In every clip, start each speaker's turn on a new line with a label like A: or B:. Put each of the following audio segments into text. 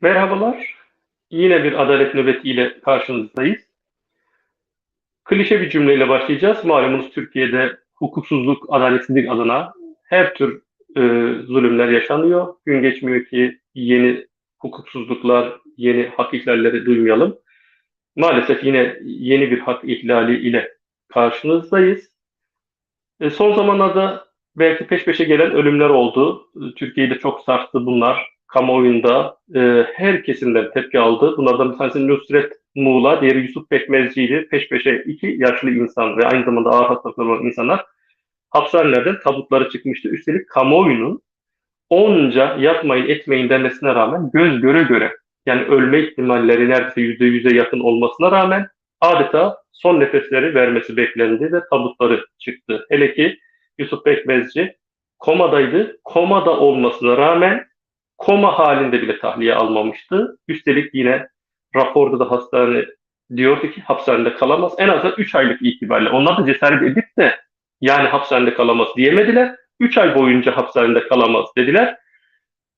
A: Merhabalar. Yine bir adalet nöbetiyle karşınızdayız. Klişe bir cümleyle başlayacağız. Malumunuz Türkiye'de hukuksuzluk, adaletsizlik adına her tür e, zulümler yaşanıyor. Gün geçmiyor ki yeni hukuksuzluklar, yeni hak ihlalleri duymayalım. Maalesef yine yeni bir hak ihlali ile karşınızdayız. E, son zamanlarda belki peş peşe gelen ölümler oldu. E, Türkiye'yi de çok sarstı bunlar. Kamuoyunda e, her kesimden tepki aldı. Bunlardan bir tanesi Nusret Muğla, diğeri Yusuf Pekmezci'ydi. Peş peşe iki yaşlı insan ve aynı zamanda ağır hastalıkları olan insanlar hapishanelerden tabutları çıkmıştı. Üstelik kamuoyunun onca yapmayın etmeyin demesine rağmen göz göre göre yani ölme ihtimalleri neredeyse yüzde yüze yakın olmasına rağmen adeta son nefesleri vermesi beklendi ve tabutları çıktı. Hele ki Yusuf Pekmezci komadaydı. Komada olmasına rağmen koma halinde bile tahliye almamıştı. Üstelik yine raporda da hastane diyordu ki hapishanede kalamaz. En azından 3 aylık itibariyle. Onlar da cesaret edip de yani hapishanede kalamaz diyemediler. 3 ay boyunca hapishanede kalamaz dediler.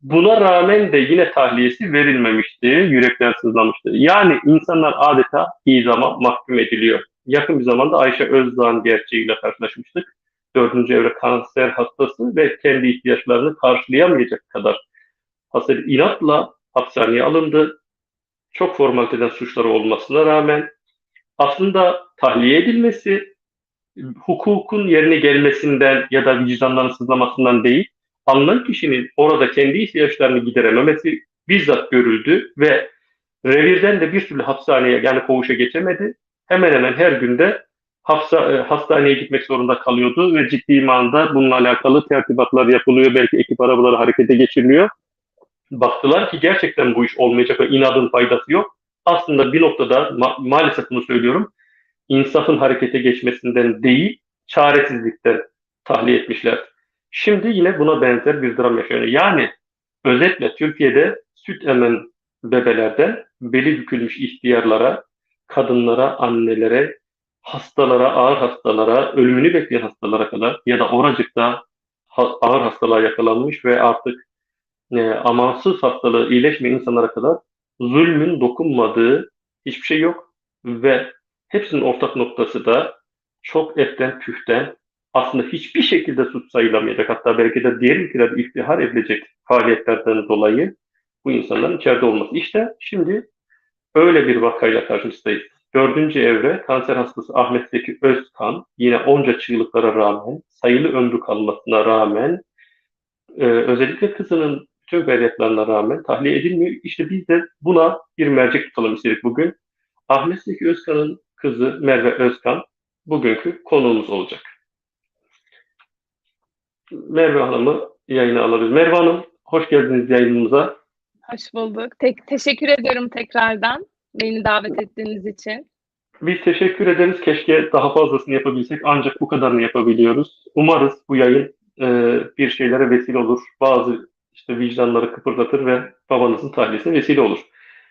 A: Buna rağmen de yine tahliyesi verilmemişti. Yürekler sızlamıştı. Yani insanlar adeta idama mahkum ediliyor. Yakın bir zamanda Ayşe Özdağ'ın gerçeğiyle karşılaşmıştık. Dördüncü evre kanser hastası ve kendi ihtiyaçlarını karşılayamayacak kadar hasta inatla hapishaneye alındı. Çok formaliteden suçları olmasına rağmen aslında tahliye edilmesi hukukun yerine gelmesinden ya da vicdanların sızlamasından değil, alınan kişinin orada kendi ihtiyaçlarını giderememesi bizzat görüldü ve revirden de bir türlü hapishaneye yani koğuşa geçemedi. Hemen hemen her günde hapsa, hastaneye gitmek zorunda kalıyordu ve ciddi manada bununla alakalı tertibatlar yapılıyor. Belki ekip arabaları harekete geçiriliyor. Baktılar ki gerçekten bu iş olmayacak ve inadın faydası yok. Aslında bir noktada ma- maalesef bunu söylüyorum. insafın harekete geçmesinden değil, çaresizlikten tahliye etmişler. Şimdi yine buna benzer bir dram yaşanıyor. Yani özetle Türkiye'de süt emen bebelerden beli bükülmüş ihtiyarlara, kadınlara, annelere, hastalara, ağır hastalara, ölümünü bekleyen hastalara kadar ya da oracıkta ağır hastalığa yakalanmış ve artık e, amansız hastalığı iyileşmeyen insanlara kadar zulmün dokunmadığı hiçbir şey yok ve hepsinin ortak noktası da çok etten püften aslında hiçbir şekilde suç sayılamayacak hatta belki de diğer ülkelerde iftihar edilecek faaliyetlerden dolayı bu insanların içeride olması. İşte şimdi öyle bir vakayla karşınızdayız. Dördüncü evre kanser hastası Ahmet Zeki Özkan yine onca çığlıklara rağmen, sayılı ömrü kalmasına rağmen e, özellikle kızının tüm feryatlarına rağmen tahliye edilmiyor. İşte biz de buna bir mercek tutalım istedik bugün. Ahmet Zeki Özkan'ın kızı Merve Özkan bugünkü konuğumuz olacak. Merve Hanım'ı yayına alırız. Merve Hanım hoş geldiniz yayınımıza.
B: Hoş bulduk. Tek, teşekkür ediyorum tekrardan beni davet ettiğiniz için.
A: Biz teşekkür ederiz. Keşke daha fazlasını yapabilsek ancak bu kadarını yapabiliyoruz. Umarız bu yayın e, bir şeylere vesile olur. Bazı işte vicdanları kıpırdatır ve babanızın tahliyesine vesile olur.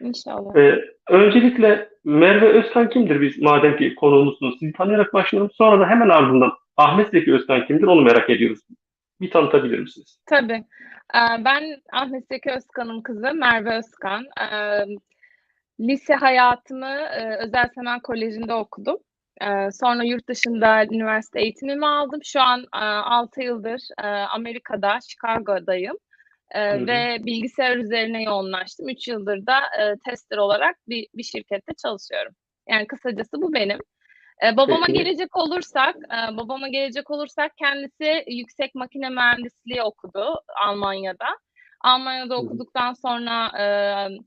B: İnşallah.
A: Ee, öncelikle Merve Özkan kimdir biz madem ki konuğumuzsunuz? Sizi tanıyarak başlayalım. Sonra da hemen ardından Ahmet Zeki Özkan kimdir onu merak ediyoruz. Bir tanıtabilir misiniz?
B: Tabii. Ee, Ben Ahmet Zeki Özkan'ın kızı Merve Özkan. Ee, Lise hayatımı e, Özel Sanat Koleji'nde okudum. Ee, Sonra yurt dışında üniversite eğitimimi aldım. Şu an 6 yıldır e, Amerika'da, Chicago'dayım.
A: Hı.
B: Ve bilgisayar üzerine yoğunlaştım. 3 yıldır da e, tester olarak bir, bir şirkette çalışıyorum. Yani kısacası bu benim. Ee, babama
A: Peki.
B: gelecek olursak, e, babama gelecek olursak kendisi yüksek makine mühendisliği okudu Almanya'da. Almanya'da okuduktan sonra e,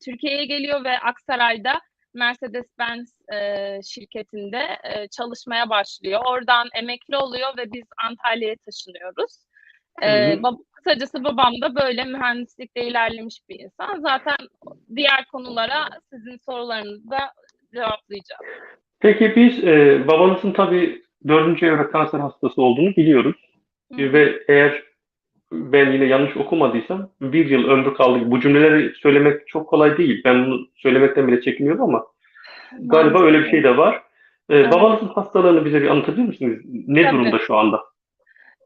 B: Türkiye'ye geliyor ve Aksaray'da Mercedes-Benz e, şirketinde e, çalışmaya başlıyor. Oradan emekli oluyor ve biz Antalya'ya taşınıyoruz. E,
A: hı.
B: bab- kısacası babam da böyle mühendislikte ilerlemiş bir insan. Zaten diğer konulara sizin sorularınızı da cevaplayacağım.
A: Peki biz e, babanızın tabii dördüncü evre kanser hastası olduğunu biliyoruz.
B: Hı.
A: Ve eğer ben yine yanlış okumadıysam bir yıl ömrü kaldı. Bu cümleleri söylemek çok kolay değil. Ben bunu söylemekten bile çekiniyorum ama galiba öyle bir şey de var. Ee,
B: Evet.
A: babanızın hastalığını bize bir anlatabilir misiniz? Ne
B: Tabii.
A: durumda şu anda?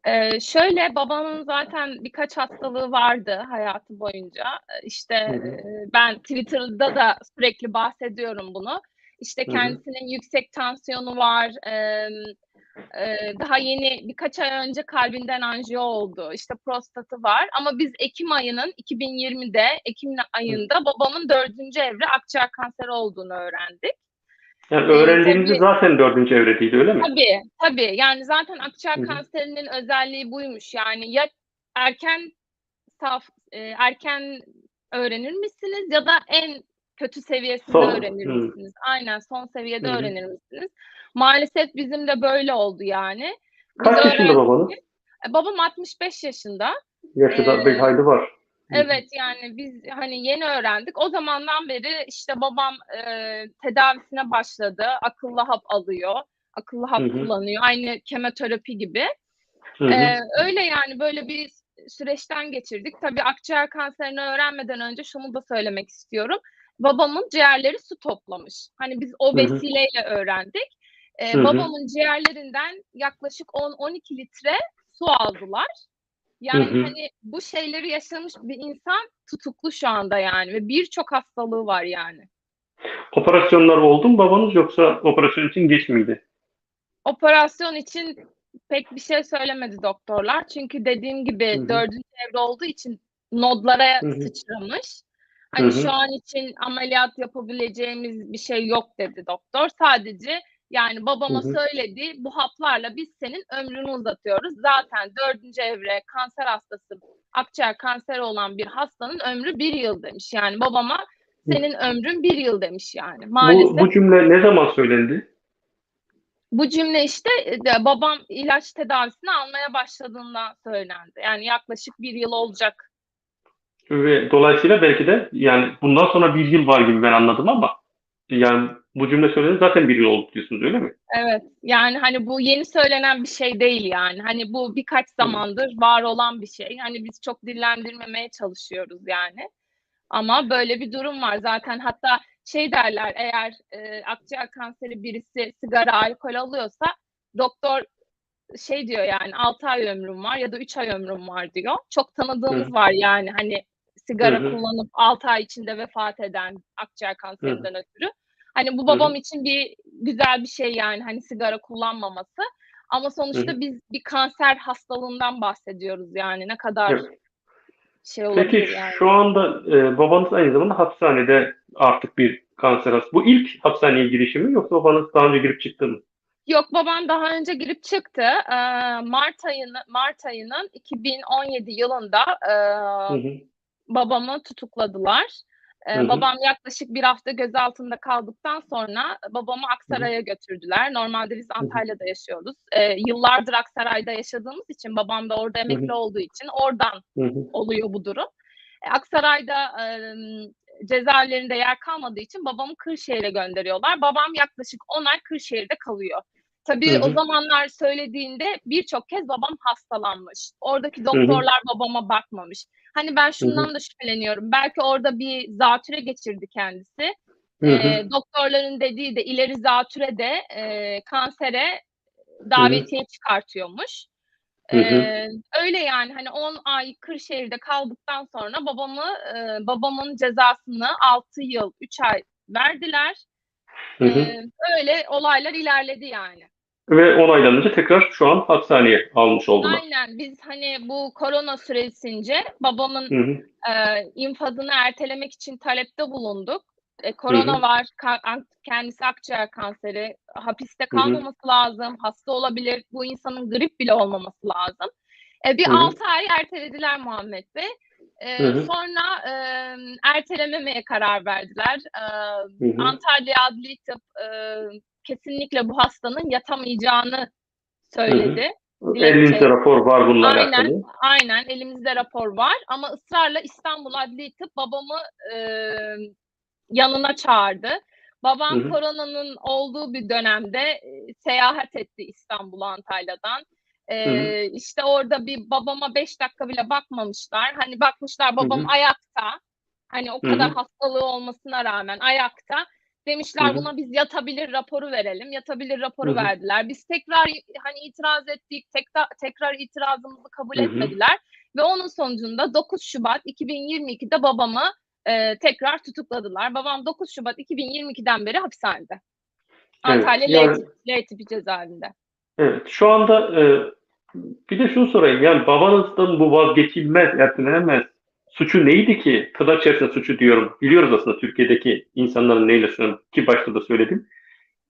B: Ee, şöyle babamın zaten birkaç hastalığı vardı hayatı boyunca. İşte e, ben Twitter'da da sürekli bahsediyorum bunu. İşte kendisinin yüksek tansiyonu var. e, daha yeni birkaç ay önce kalbinden anjiyo oldu. İşte prostatı var. Ama biz Ekim ayının 2020'de Ekim ayında babamın dördüncü evre akciğer kanseri olduğunu öğrendik.
A: Yani öğrendiğinizde
B: tabii-
A: zaten dördüncü evredeydi öyle mi?
B: Tabii, tabii. Yani zaten akciğer
A: Hı hı.
B: kanserinin özelliği buymuş. Yani ya erken saf, e, erken öğrenir misiniz ya da en kötü seviyesinde
A: Son,
B: öğrenir
A: hı.
B: misiniz? Aynen son seviyede
A: Hı hı.
B: öğrenir misiniz? Maalesef bizim de böyle oldu yani. Biz
A: Kaç yaşında
B: öğrendik
A: babanız?
B: E, Babam 65 yaşında.
A: Yaşı da
B: Ee,
A: bir hayli var.
B: Evet yani biz hani yeni öğrendik. O zamandan beri işte babam e, tedavisine başladı. Akıllı hap alıyor. Akıllı hap
A: Hı hı.
B: kullanıyor. Aynı kemoterapi gibi. Ee, öyle yani böyle bir süreçten geçirdik. Tabii akciğer kanserini öğrenmeden önce şunu da söylemek istiyorum. Babamın ciğerleri su toplamış. Hani biz o vesileyle öğrendik. Ee,
A: Hı hı.
B: babamın ciğerlerinden yaklaşık 10-12 litre su aldılar. Yani
A: Hı hı.
B: hani bu şeyleri yaşamış bir insan tutuklu şu anda yani ve birçok hastalığı var yani.
A: Operasyonlar oldu mu babanız yoksa operasyon için geç miydi?
B: Operasyon için pek bir şey söylemedi doktorlar. Çünkü dediğim gibi
A: Hı hı.
B: dördüncü evre olduğu için nodlara
A: Hı hı.
B: sıçramış.
A: Hı
B: Hani
A: hı.
B: şu an için ameliyat yapabileceğimiz bir şey yok dedi doktor. Sadece yani
A: Hı
B: babama
A: hı.
B: söyledi bu haplarla biz senin ömrünü uzatıyoruz. Zaten dördüncü evre kanser hastası, akciğer kanseri olan bir hastanın ömrü bir yıl demiş. Yani babama senin ömrün bir yıl demiş yani. Maalesef
A: Bu, bu cümle ne zaman söylendi?
B: bu cümle işte e, babam ilaç tedavisini almaya başladığından söylendi. Yani yaklaşık bir yıl olacak.
A: Ve dolayısıyla belki de yani bundan sonra bir yıl var gibi ben anladım ama yani bu cümle söylendi zaten bir yıl oldu diyorsunuz öyle mi?
B: Evet. Yani hani bu yeni söylenen bir şey değil yani. Hani bu birkaç zamandır var olan bir şey. Hani biz çok dillendirmemeye çalışıyoruz yani. Ama böyle bir durum var zaten. Hatta şey derler eğer e, akciğer kanseri birisi sigara, alkol alıyorsa doktor şey diyor yani 6 ay ömrüm var ya da 3 ay ömrüm var diyor. Çok tanıdığımız
A: Hı.
B: var yani hani sigara
A: Hı hı.
B: kullanıp 6 ay içinde vefat eden akciğer kanserinden ötürü. Hani bu
A: Hı
B: babam
A: hı.
B: için bir güzel bir şey yani hani sigara kullanmaması. Ama sonuçta
A: Hı hı.
B: biz bir kanser hastalığından bahsediyoruz yani ne kadar
A: Evet.
B: şey olabilir
A: Peki
B: yani.
A: şu anda e, babanız aynı zamanda hapishanede artık bir kanser hastası. Bu ilk hapishaneye girişi mi yoksa babanız daha önce girip çıktı mı?
B: Yok babam daha önce girip çıktı. Ee, Mart ayını Mart ayının 2017 yılında e,
A: Hı hı.
B: Babamı tutukladılar. Ee,
A: Hı hı.
B: babam yaklaşık bir hafta gözaltında kaldıktan sonra babamı Aksaray'a götürdüler. Normalde biz Antalya'da yaşıyoruz. Ee, yıllardır Aksaray'da yaşadığımız için babam da orada emekli olduğu için oradan
A: Hı hı.
B: oluyor bu durum. E, Aksaray'da e, cezaevlerinde yer kalmadığı için babamı Kırşehir'e gönderiyorlar. Babam yaklaşık 10 ay Kırşehir'de kalıyor. Tabii
A: Hı
B: o
A: hı.
B: zamanlar söylediğinde birçok kez babam hastalanmış. Oradaki doktorlar babama bakmamış. Hani ben şundan da şüpheleniyorum. Belki orada bir zatüre geçirdi kendisi. E, doktorların dediği de ileri zatüre de e, kansere davetiye çıkartıyormuş.
A: Hı hı.
B: Ee, öyle yani hani 10 ay Kırşehir'de kaldıktan sonra babamı e, babamın cezasını 6 yıl 3 ay verdiler.
A: Hı hı.
B: Ee, öyle olaylar ilerledi yani.
A: Ve onaylanınca tekrar şu an hapishaneye almış oldular.
B: Aynen biz hani bu korona süresince babamın
A: Hı hı.
B: e, infazını ertelemek için talepte bulunduk. E, korona
A: Hı hı.
B: var, ka- kendisi akciğer kanseri, hapiste
A: Hı hı.
B: kalmaması lazım, hasta olabilir, bu insanın grip bile olmaması lazım. E, bir
A: Hı hı.
B: 6 ay ertelediler Muhammed Bey. E,
A: Hı hı.
B: sonra e, ertelememeye karar verdiler. E,
A: Hı hı.
B: Antalya Adli Tıp e, kesinlikle bu hastanın yatamayacağını söyledi.
A: Elinizde rapor var bununla
B: Aynen,
A: alakalı.
B: aynen elimizde rapor var ama ısrarla İstanbul Adli Tıp babamı e, yanına çağırdı. Babam
A: Hı hı.
B: koronanın olduğu bir dönemde e, seyahat etti İstanbul Antalya'dan. E,
A: Hı hı.
B: işte orada bir babama beş dakika bile bakmamışlar. Hani bakmışlar babam
A: hı.
B: ayakta. Hani o
A: Hı
B: kadar
A: hı.
B: hastalığı olmasına rağmen ayakta. Demişler buna biz yatabilir raporu verelim. Yatabilir raporu
A: Hı hı.
B: verdiler. Biz tekrar hani itiraz ettik. Tekrar, tekrar itirazımızı kabul
A: Hı hı.
B: etmediler. Ve onun sonucunda 9 Şubat 2022'de babamı e, tekrar tutukladılar. Babam 9 Şubat 2022'den beri hapishanede.
A: Evet,
B: Antalya
A: yani-
B: L, L tipi cezaevinde.
A: Evet, şu anda e, bir de şunu sorayım. Yani babanızdan bu vazgeçilmez, ertelenemez suçu neydi ki? Tırnak içerisinde suçu diyorum. Biliyoruz aslında Türkiye'deki insanların neyle suçlanıyor ki başta da söyledim.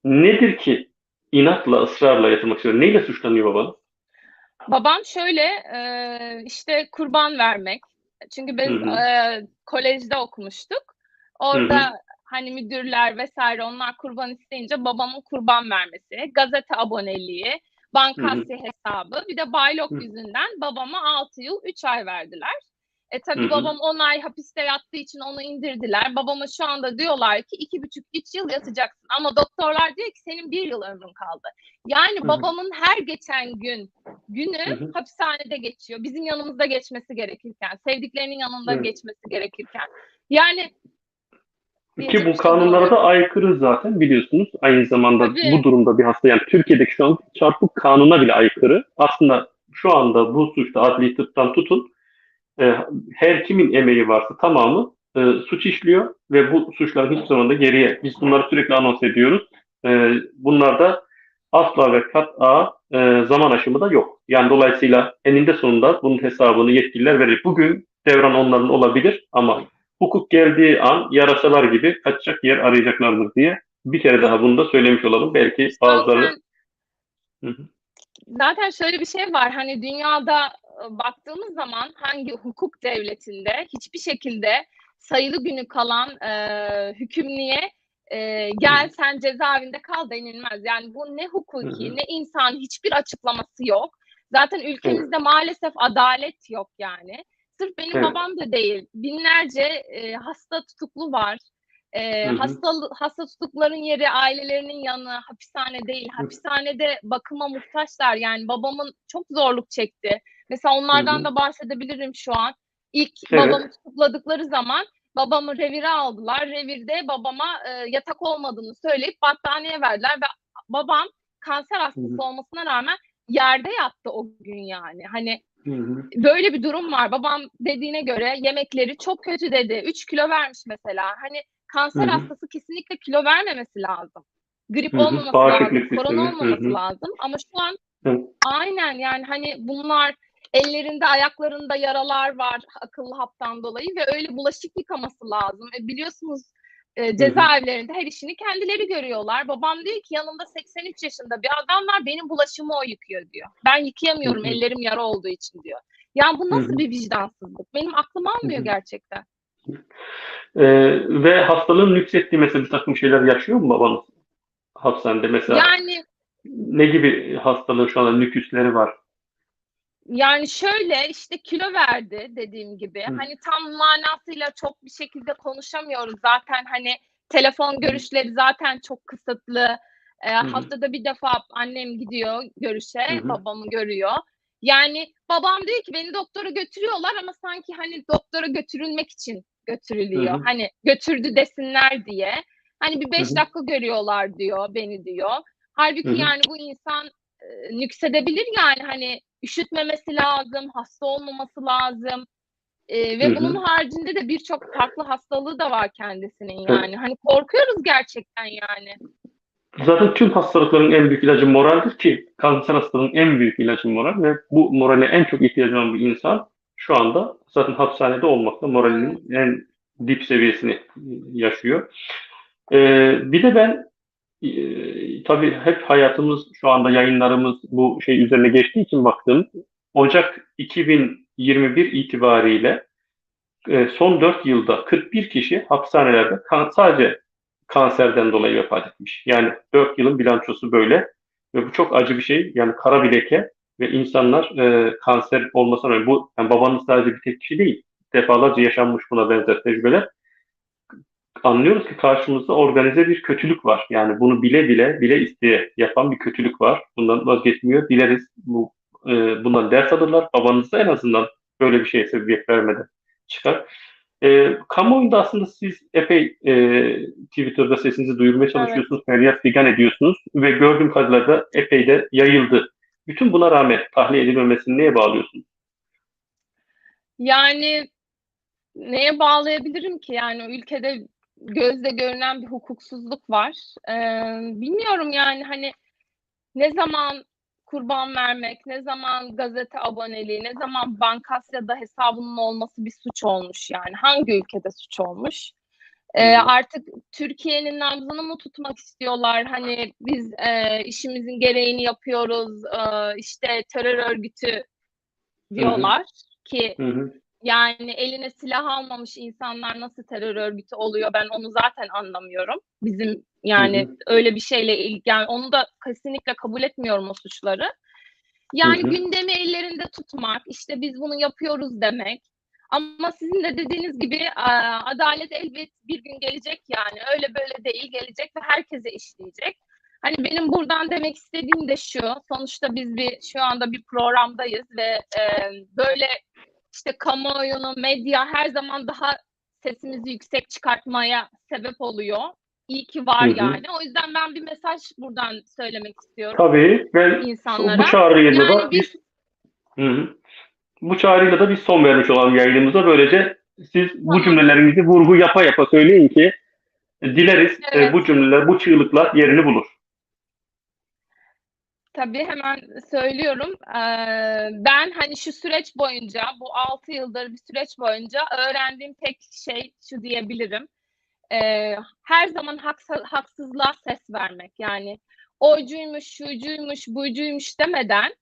A: Nedir ki inatla, ısrarla yatırmak istiyor? Neyle suçlanıyor babanız?
B: Babam şöyle e, işte kurban vermek. Çünkü biz
A: Hı hı.
B: e, kolejde okumuştuk. Orada
A: Hı hı.
B: hani müdürler vesaire onlar kurban isteyince babamın kurban vermesi, gazete aboneliği, bankasya hesabı bir de baylok
A: Hı.
B: yüzünden babama 6 yıl 3 ay verdiler. E tabii
A: Hı hı.
B: babam 10 ay hapiste yattığı için onu indirdiler. Babama şu anda diyorlar ki 2,5-3 yıl yatacaksın. Ama doktorlar diyor ki senin 1 yıl ömrün kaldı. Yani
A: Hı hı.
B: babamın her geçen gün günü
A: Hı hı.
B: hapishanede geçiyor. Bizim yanımızda geçmesi gerekirken, sevdiklerinin yanında
A: Evet.
B: geçmesi gerekirken. Yani
A: Ki bu
B: bir
A: kanunlara da aykırı zaten biliyorsunuz. Aynı zamanda
B: Tabii.
A: bu durumda bir hasta yani Türkiye'deki şu an çarpık kanuna bile aykırı. Aslında şu anda bu suçta adli tıptan tutun e, her kimin emeği varsa tamamı e, suç işliyor ve bu suçların hiçbir zaman da geriye biz bunları sürekli anons ediyoruz. E, bunlarda asla ve kat'a e, zaman aşımı da yok. Yani dolayısıyla eninde sonunda bunun hesabını yetkililer verir. Bugün devran onların olabilir ama hukuk geldiği an yarasalar gibi kaçacak yer arayacaklardır diye bir kere daha bunu da söylemiş olalım. Belki bazıları Hı hı.
B: Zaten şöyle bir şey var. Hani dünyada e, baktığımız zaman hangi hukuk devletinde hiçbir şekilde sayılı günü kalan e, hükümlüye e, gel sen cezaevinde kal denilmez. Yani bu ne hukuki ne insan hiçbir açıklaması yok. Zaten ülkemizde maalesef adalet yok yani. Sırf benim
A: Evet.
B: babam da değil. Binlerce e, hasta tutuklu var. E, hasta, hasta tutukların yeri ailelerinin yanı hapishane değil. Hapishanede bakıma muhtaçlar. Yani babamın çok zorluk çekti. Mesela onlardan da bahsedebilirim şu an. İlk
A: Evet.
B: babamı tutukladıkları zaman babamı revire aldılar. Revirde babama e, yatak olmadığını söyleyip battaniye verdiler ve babam kanser hastası
A: Hı hı.
B: olmasına rağmen yerde yattı o gün yani. Hani
A: Hı hı.
B: böyle bir durum var. Babam dediğine göre yemekleri çok kötü dedi. 3 kilo vermiş mesela. Hani kanser
A: Hı hı.
B: hastası kesinlikle kilo vermemesi lazım. Grip
A: Hı hı.
B: olmaması
A: Bağışıklık
B: lazım. Korona
A: sistemi.
B: Olmaması
A: hı.
B: lazım. Ama şu an
A: Hı.
B: aynen yani hani bunlar ellerinde ayaklarında yaralar var akıllı haptan dolayı ve öyle bulaşık yıkaması lazım. E biliyorsunuz e, cezaevlerinde her işini kendileri görüyorlar. Babam diyor ki yanımda 83 yaşında bir adam var benim bulaşımı o yıkıyor diyor. Ben yıkayamıyorum ellerim yara olduğu için diyor. Yani bu nasıl bir vicdansızlık? Benim aklım almıyor gerçekten.
A: Ee, ve hastalığın nüksettiği mesela bir takım şeyler yaşıyor mu babanız hapishanede? Mesela
B: Yani
A: ne gibi hastalığın şu anda nüküsleri var?
B: Yani şöyle işte kilo verdi dediğim gibi.
A: Hı.
B: Hani tam manasıyla çok bir şekilde konuşamıyoruz. Zaten hani telefon görüşleri zaten çok kısıtlı.
A: Hı.
B: haftada bir defa annem gidiyor görüşe,
A: Hı hı.
B: babamı görüyor. Yani babam diyor ki beni doktora götürüyorlar ama sanki hani doktora götürülmek için götürülüyor.
A: Hı hı.
B: Hani götürdü desinler diye. Hani bir beş
A: Hı hı.
B: dakika görüyorlar diyor beni diyor. Halbuki
A: Hı hı.
B: yani bu insan e, nüksedebilir yani hani üşütmemesi lazım, hasta olmaması lazım. E,
A: Hı
B: ve
A: hı.
B: bunun haricinde de birçok farklı hastalığı da var kendisinin yani. Hani korkuyoruz gerçekten yani.
A: Zaten tüm hastalıkların en büyük ilacı moraldir ki kanser hastalığının en büyük ilacı moral ve bu morale en çok ihtiyacı olan bir insan şu anda zaten hapishanede olmakta moralinin en dip seviyesini yaşıyor. Ee, bir de ben e, tabii hep hayatımız şu anda yayınlarımız bu şey üzerine geçtiği için baktım. Ocak 2021 itibariyle e, son 4 yılda 41 kişi hapishanelerde kan- sadece kanserden dolayı vefat etmiş. Yani 4 yılın bilançosu böyle ve bu çok acı bir şey. Yani kara bir leke ve insanlar e, kanser olmasına rağmen bu yani babanız sadece bir tek kişi değil. Defalarca yaşanmış buna benzer tecrübeler. Anlıyoruz ki karşımızda organize bir kötülük var. Yani bunu bile bile bile isteye yapan bir kötülük var. Bundan vazgeçmiyor. Dileriz bu e, bundan ders alırlar. Babanız da en azından böyle bir şeye sebebiyet vermeden çıkar. E, kamuoyunda aslında siz epey e, Twitter'da sesinizi duyurmaya çalışıyorsunuz, feryat figan ediyorsunuz ve gördüğüm kadarıyla da epey de yayıldı. Bütün buna rağmen tahliye edilmemesini neye bağlıyorsunuz?
B: Yani neye bağlayabilirim ki? Yani ülkede gözle görünen bir hukuksuzluk var. Ee, bilmiyorum yani hani ne zaman kurban vermek, ne zaman gazete aboneliği, ne zaman Bankasya'da hesabının olması bir suç olmuş yani. Hangi ülkede suç olmuş? Ee, artık Türkiye'nin nabzını mı tutmak istiyorlar? Hani biz e, işimizin gereğini yapıyoruz, e, işte terör örgütü diyorlar ki
A: Hı hı.
B: yani eline silah almamış insanlar nasıl terör örgütü oluyor ben onu zaten anlamıyorum. Bizim yani
A: Hı hı.
B: öyle bir şeyle ilgili yani onu da kesinlikle kabul etmiyorum o suçları. Yani
A: Hı hı.
B: gündemi ellerinde tutmak, işte biz bunu yapıyoruz demek. Ama sizin de dediğiniz gibi e, adalet elbet bir gün gelecek yani. Öyle böyle değil gelecek ve herkese işleyecek. Hani benim buradan demek istediğim de şu. Sonuçta biz bir şu anda bir programdayız ve e, böyle işte kamuoyunu, medya her zaman daha sesimizi yüksek çıkartmaya sebep oluyor. İyi ki var
A: Hı hı.
B: yani. O yüzden ben bir mesaj buradan söylemek istiyorum
A: Tabii ben
B: insanlara.
A: bu çağrıyla
B: Yani
A: da biz Hı hı. Bu çağrıyla da biz son vermiş olan yayınımıza böylece siz bu cümlelerinizi vurgu yapa yapa söyleyin ki dileriz e,
B: Evet.
A: bu cümleler, bu çığlıklar yerini bulur.
B: Tabii hemen söylüyorum. Ee, ben hani şu süreç boyunca, bu 6 yıldır bir süreç boyunca öğrendiğim tek şey şu diyebilirim. Ee, her zaman haksızlığa ses vermek. Yani oycuymuş, şucuymuş, buycuymuş demeden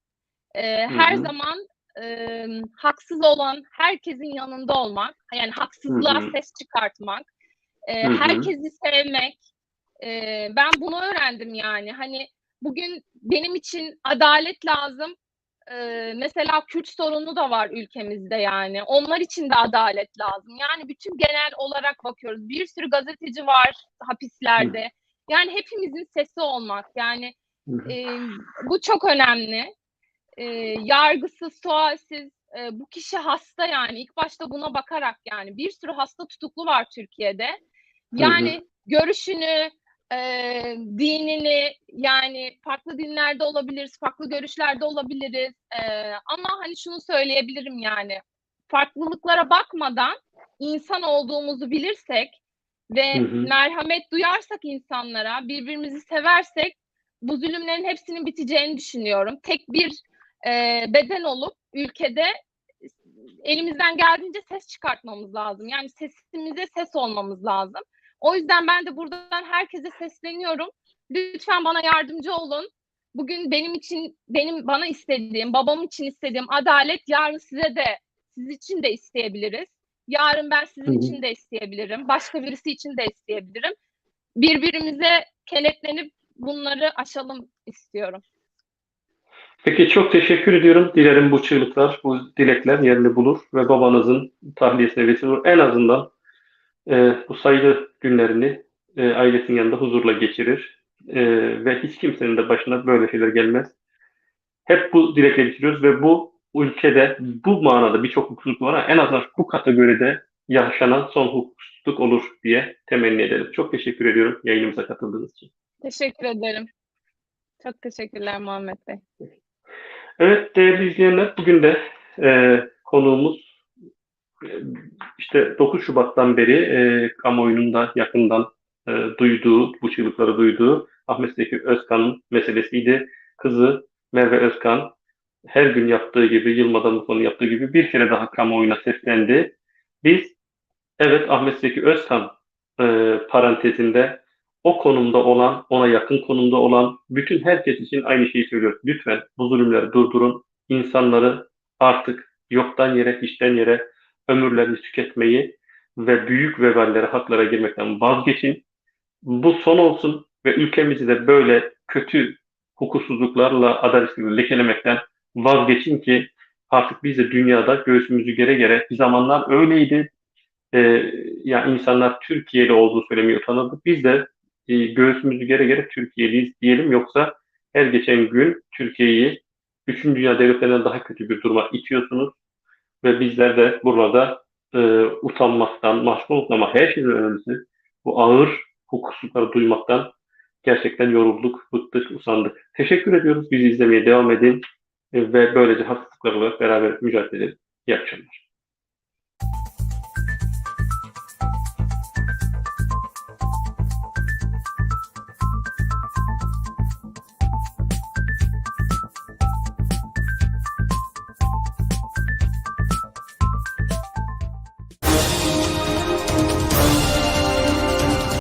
B: e, her
A: hı.
B: zaman e, haksız olan herkesin yanında olmak, yani haksızlığa
A: Hı hı.
B: ses çıkartmak, e, herkesi sevmek. E, ben bunu öğrendim yani. Hani bugün benim için adalet lazım. Ee, mesela Kürt sorunu da var ülkemizde yani. Onlar için de adalet lazım. Yani bütün genel olarak bakıyoruz. Bir sürü gazeteci var hapislerde. Yani hepimizin sesi olmak. Yani e, bu çok önemli. E, yargısız, sualsiz. e, bu kişi hasta yani. İlk başta buna bakarak yani. Bir sürü hasta tutuklu var Türkiye'de. Yani görüşünü, e, dinini yani farklı dinlerde olabiliriz, farklı görüşlerde olabiliriz. E, ama hani şunu söyleyebilirim yani farklılıklara bakmadan insan olduğumuzu bilirsek ve
A: Hı hı.
B: merhamet duyarsak insanlara, birbirimizi seversek bu zulümlerin hepsinin biteceğini düşünüyorum. Tek bir e, beden olup ülkede elimizden geldiğince ses çıkartmamız lazım. Yani sesimize ses olmamız lazım. O yüzden ben de buradan herkese sesleniyorum. Lütfen bana yardımcı olun. Bugün benim için, benim bana istediğim, babam için istediğim adalet yarın size de, siz için de isteyebiliriz. Yarın ben sizin
A: Hı
B: için de isteyebilirim. Başka birisi için de isteyebilirim. Birbirimize kenetlenip bunları aşalım istiyorum.
A: Peki çok teşekkür ediyorum. Dilerim bu çığlıklar, bu dilekler yerini bulur ve babanızın tahliyesine vesile. En azından e, bu sayılı günlerini e, ailesinin yanında huzurla geçirir E, ve hiç kimsenin de başına böyle şeyler gelmez. Hep bu dilekle bitiriyoruz ve bu ülkede bu manada birçok hukuksuzluk var en azından bu kategoride yaşanan son hukuksuzluk olur diye temenni ederim. Çok teşekkür ediyorum yayınımıza katıldığınız için.
B: Teşekkür ederim. Çok teşekkürler Muhammed Bey.
A: Evet değerli izleyenler bugün de e, konuğumuz e, işte 9 Şubat'tan beri e, kamuoyunun da yakından e, duyduğu, bu çığlıkları duyduğu Ahmet Zeki Özkan'ın meselesiydi. Kızı Merve Özkan her gün yaptığı gibi, yılmadan bu konu yaptığı gibi bir kere daha kamuoyuna seslendi. Biz evet Ahmet Zeki Özkan e, parantezinde o konumda olan, ona yakın konumda olan bütün herkes için aynı şeyi söylüyoruz. Lütfen bu zulümleri durdurun. İnsanları artık yoktan yere, hiçten yere ömürlerini tüketmeyi ve büyük veballere, haklara girmekten vazgeçin. Bu son olsun ve ülkemizi de böyle kötü hukuksuzluklarla, adaletsizlikle lekelemekten vazgeçin ki artık biz de dünyada göğsümüzü gere gere bir zamanlar öyleydi. Ee, yani insanlar Türkiye'li olduğu söylemeyi utanırdı. Biz de e, göğsümüzü gere gere Türkiye'liyiz diyelim yoksa her geçen gün Türkiye'yi bütün dünya devletlerinden daha kötü bir duruma itiyorsunuz ve bizler de burada e, utanmaktan, mahcup olmaktan ama her şeyden önemlisi bu ağır hukuksuzlukları duymaktan gerçekten yorulduk, bıktık, usandık. Teşekkür ediyoruz. Bizi izlemeye devam edin e, ve böylece haksızlıklarla beraber mücadele edelim. İyi akşamlar.